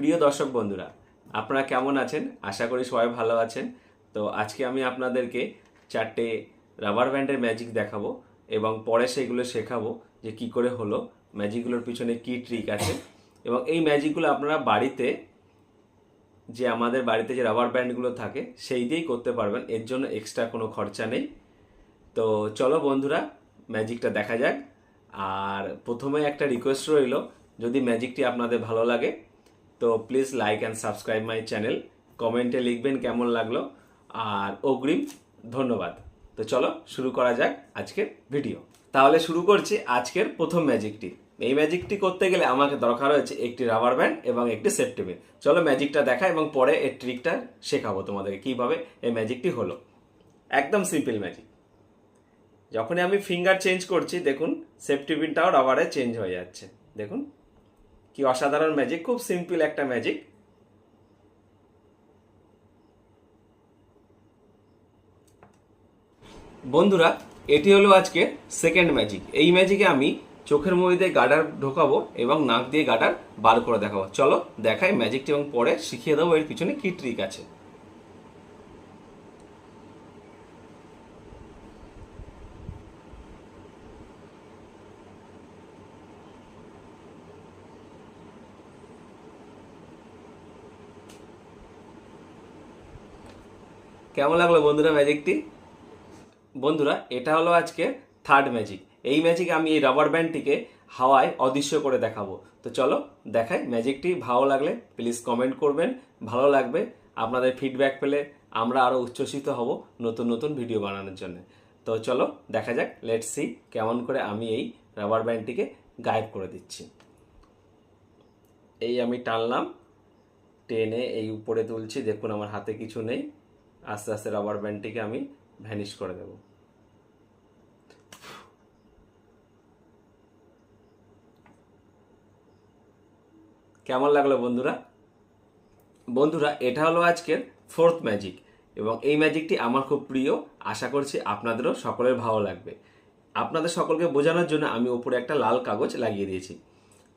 প্রিয় দর্শক বন্ধুরা, আপনারা কেমন আছেন? আশা করি সবাই ভালো আছেন। তো আজকে আমি আপনাদেরকে চারটে রাবার ব্যান্ডের ম্যাজিক দেখাবো এবং পরে সেগুলো শেখাবো যে কি করে হলো। ম্যাজিকগুলোর পিছনে কি ট্রিক আছে এবং এই ম্যাজিকগুলো আপনারা বাড়িতে যে আমাদের বাড়িতে যে রাবার ব্যান্ডগুলো থাকে, সেই দিয়েই করতে পারবেন। এর জন্য এক্সট্রা কোনো খরচা নেই। তো চলো বন্ধুরা ম্যাজিকটা দেখা যাক। আর প্রথমে একটা রিকোয়েস্ট রইল, যদি ম্যাজিকটি আপনাদের ভালো লাগে তো please like and subscribe my channel কমেন্টে লিখবেন কেমন লাগল। আর অগ্রিম ধন্যবাদ। তো চলো শুরু করা যাক আজকের ভিডিও তাহলে শুরু করছি আজকের প্রথম ম্যাজিকটি এই ম্যাজিকটি করতে গেলে আমাকে দরকার হয়েছে একটি রাবার ব্যান্ড এবং একটি সেফটি পিন চলো ম্যাজিকটা দেখা এবং পরে এর ট্রিকটা শেখাবো তোমাদেরকে কীভাবে এই ম্যাজিকটি হলো। একদম সিম্পল ম্যাজিক যখনই আমি ফিঙ্গার চেঞ্জ করছি, দেখুন সেফটি পিনটাও রাবারে চেঞ্জ হয়ে যাচ্ছে। দেখুন। কি অসাধারণ ম্যাজিক খুব সিম্পল একটা ম্যাজিক বন্ধুরা, এটি হলো আজকে সেকেন্ড ম্যাজিক এই ম্যাজিকে আমি চোখের মধ্যে গাডার ঢোকাবো এবং নাক দিয়ে গাডার বার করে দেখাবো। চলো দেখাই ম্যাজিকটি এবং পরে শিখিয়ে দেবো এর পিছনে কি ট্রিক আছে। কেমন লাগল বন্ধুরা ম্যাজিকটি? বন্ধুরা, এটা হলো আজকে থার্ড ম্যাজিক। এই ম্যাজিকে আমি এই রাবার ব্যান্ডটিকে হাওয়ায় অদৃশ্য করে দেখাবো। তো চলো, দেখাই ম্যাজিকটি। ভালো লাগলে প্লিজ কমেন্ট করবেন, ভালো লাগবে আপনাদের ফিডব্যাক পেলে আমরা আরও উচ্ছ্বসিত হব নতুন নতুন ভিডিও বানানোর জন্য। তো চলো, দেখা যাক লেট সি কেমন করে আমি এই রাবার ব্যান্ডটিকে গায়েব করে দিচ্ছি। এই আমি টানলাম, টেনে এই উপরে তুলছি, দেখুন আমার হাতে কিছু নেই। আস্তে আস্তে রাবার ব্যান্ডটিকে আমি ভ্যানিশ করে দেব। কেমন লাগল বন্ধুরা? বন্ধুরা, এটা হলো আজকের ফোর্থ ম্যাজিক এবং এই ম্যাজিকটি আমার খুব প্রিয়। আশা করছি আপনাদেরও সকলের ভালো লাগবে। আপনাদের সকলকে বোঝানোর জন্য আমি ওপরে একটা লাল কাগজ লাগিয়ে দিয়েছি।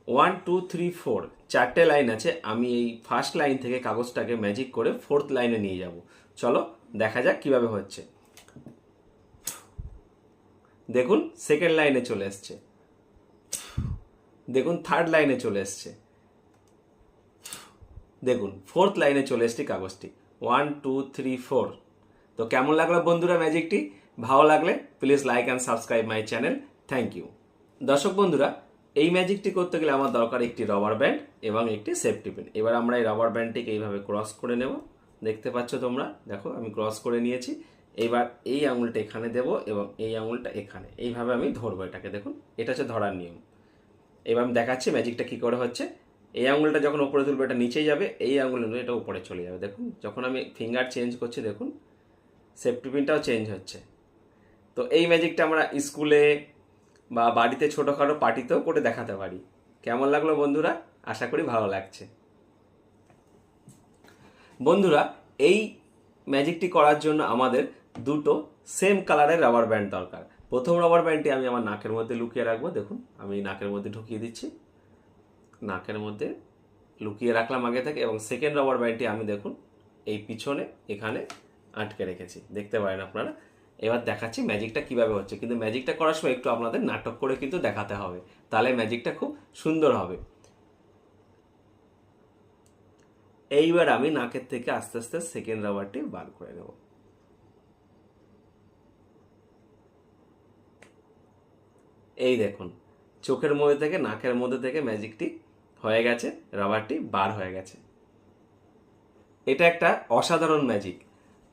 ওয়ান টু থ্রি ফোর চারটে লাইন আছে। আমি এই ফার্স্ট লাইন থেকে কাগজটাকে ম্যাজিক করে ফোর্থ লাইনে নিয়ে যাব। চলো দেখা যাক কীভাবে হচ্ছে। দেখুন সেকেন্ড লাইনে চলে এসছে। দেখুন থার্ড লাইনে চলে এসছে। দেখুন ফোর্থ লাইনে চলে এসছে কাগজটি। ওয়ান টু থ্রি ফোর তো কেমন লাগল বন্ধুরা ম্যাজিকটি ভালো লাগলে please like and subscribe my channel thank you দর্শক বন্ধুরা, এই ম্যাজিকটি করতে গেলে আমার দরকার একটি রবার ব্যান্ড এবং একটি সেফটি পিন এবার আমরা এই রবার ব্যান্ডটিকে এইভাবে ক্রস করে নেব। দেখতে পাচ্ছ তোমরা? দেখো, আমি ক্রস করে নিয়েছি। এবার এই আঙুলটা এখানে দেব এবং এই আঙুলটা এখানে। এইভাবে আমি ধরবো এটাকে, দেখুন। এটা হচ্ছে ধরার নিয়ম। এবার আমি দেখাচ্ছি ম্যাজিকটা কি করে হচ্ছে। এই আঙুলটা যখন উপরে তুলবো, এটা নিচেই যাবে। এই আঙুল এটা উপরে চলে যাবে, দেখুন। যখন আমি ফিঙ্গার চেঞ্জ করছি, দেখুন। সেফটি পিনটাও চেঞ্জ হচ্ছে। তো এই ম্যাজিকটা আমরা স্কুলে বা বাড়িতে ছোটোখাটো পার্টিতেও করে দেখাতে পারি। কেমন লাগল বন্ধুরা? আশা করি ভালো লাগছে। বন্ধুরা, এই ম্যাজিকটি করার জন্য আমাদের দুটো সেম কালারের রাবার ব্যান্ড দরকার। প্রথম রাবার ব্যান্ডটি আমি আমার নাকের মধ্যে লুকিয়ে রাখব, দেখুন, আমি নাকের মধ্যে ঢুকিয়ে দিচ্ছি। নাকের মধ্যে লুকিয়ে রাখলাম আগে থেকে এবং সেকেন্ড রাবার ব্যান্ডটি আমি, দেখুন, এই পিছনে, এখানে আটকে রেখেছি। দেখতে পারেন আপনারা। এবার দেখাচ্ছি ম্যাজিকটা কীভাবে হচ্ছে। কিন্তু ম্যাজিকটা করার সময় একটু আপনাদের নাটক করে কিন্তু দেখাতে হবে। তাহলে ম্যাজিকটা খুব সুন্দর হবে। এইবার আমি নাকের থেকে আস্তে আস্তে সেকেন্ড রাবারটি বার করে নেব। এই দেখুন, চোখের মধ্যে থেকে, নাকের মধ্যে থেকে ম্যাজিকটি হয়ে গেছে রাবারটি বার হয়ে গেছে। এটা একটা অসাধারণ ম্যাজিক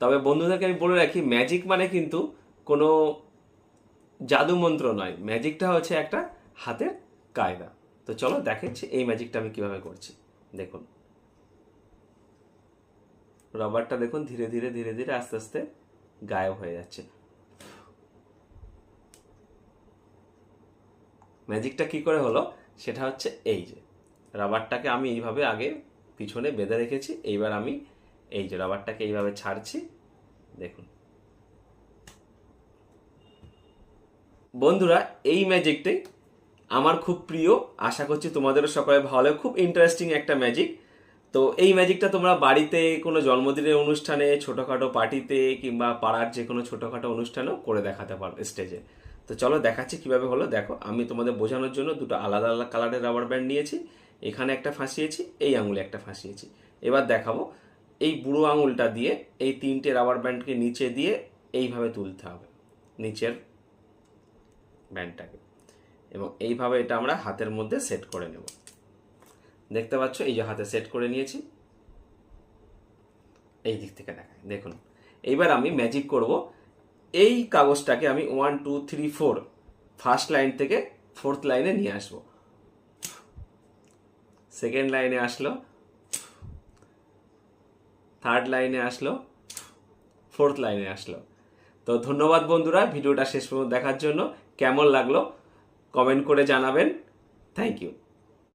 তবে বন্ধুদেরকে আমি বলে রাখি ম্যাজিক মানে কিন্তু কোনো জাদু মন্ত্র নয়। ম্যাজিকটা হচ্ছে একটা হাতের কায়দা। তো চলো দেখাচ্ছি এই ম্যাজিকটা আমি কীভাবে করছি। দেখুন। রবারটা দেখুন, ধীরে ধীরে ধীরে ধীরে আস্তে আস্তে গায়েব হয়ে যাচ্ছে। ম্যাজিকটা কি করে হলো? সেটা হচ্ছে এই যে। রাবারটাকে আমি এইভাবে আগে পিছনে বেঁধে রেখেছি, এইবার আমি এই যে রাবারটাকে এইভাবে ছাড়ছি, দেখুন। বন্ধুরা, এই ম্যাজিকটাই আমার খুব প্রিয়। আশা করছি তোমাদেরও সকলে ভালো, খুব ইন্টারেস্টিং একটা ম্যাজিক তো এই ম্যাজিকটা তোমরা বাড়িতে কোনো জন্মদিনের অনুষ্ঠানে, ছোটোখাটো পার্টিতে কিংবা পাড়ার যে কোনো ছোটোখাটো অনুষ্ঠানেও করে দেখাতে পারো স্টেজে তো চলো দেখাচ্ছি কীভাবে হলো। দেখো, আমি তোমাদের বোঝানোর জন্য দুটো আলাদা আলাদা কালারের রাবার ব্যান্ড নিয়েছি। এখানে একটা ফাঁসিয়েছি, এই আঙুলে একটা ফাঁসিয়েছি। এবার দেখাবো, এই বুড়ো আঙুলটা দিয়ে এই তিনটে রাবার ব্যান্ডকে নিচে দিয়ে এইভাবে তুলতে হবে, নিচের ব্যান্ডটাকে এবং এইভাবে এটা আমরা হাতের মধ্যে সেট করে নেব। দেখতে পাচ্ছ, এই যে হাতে সেট করে নিয়েছি। এই দিক থেকে দেখায় দেখুন। এইবার আমি ম্যাজিক করব। এই কাগজটাকে আমি one two three four first line থেকে ফোর্থ লাইনে নিয়ে আসব। সেকেন্ড লাইনে আসলো। থার্ড লাইনে আসলো। ফোর্থ লাইনে আসলো। তো ধন্যবাদ বন্ধুরা, ভিডিওটা শেষ পর্যন্ত দেখার জন্য। কেমন লাগল? কমেন্ট করে জানাবেন। Thank you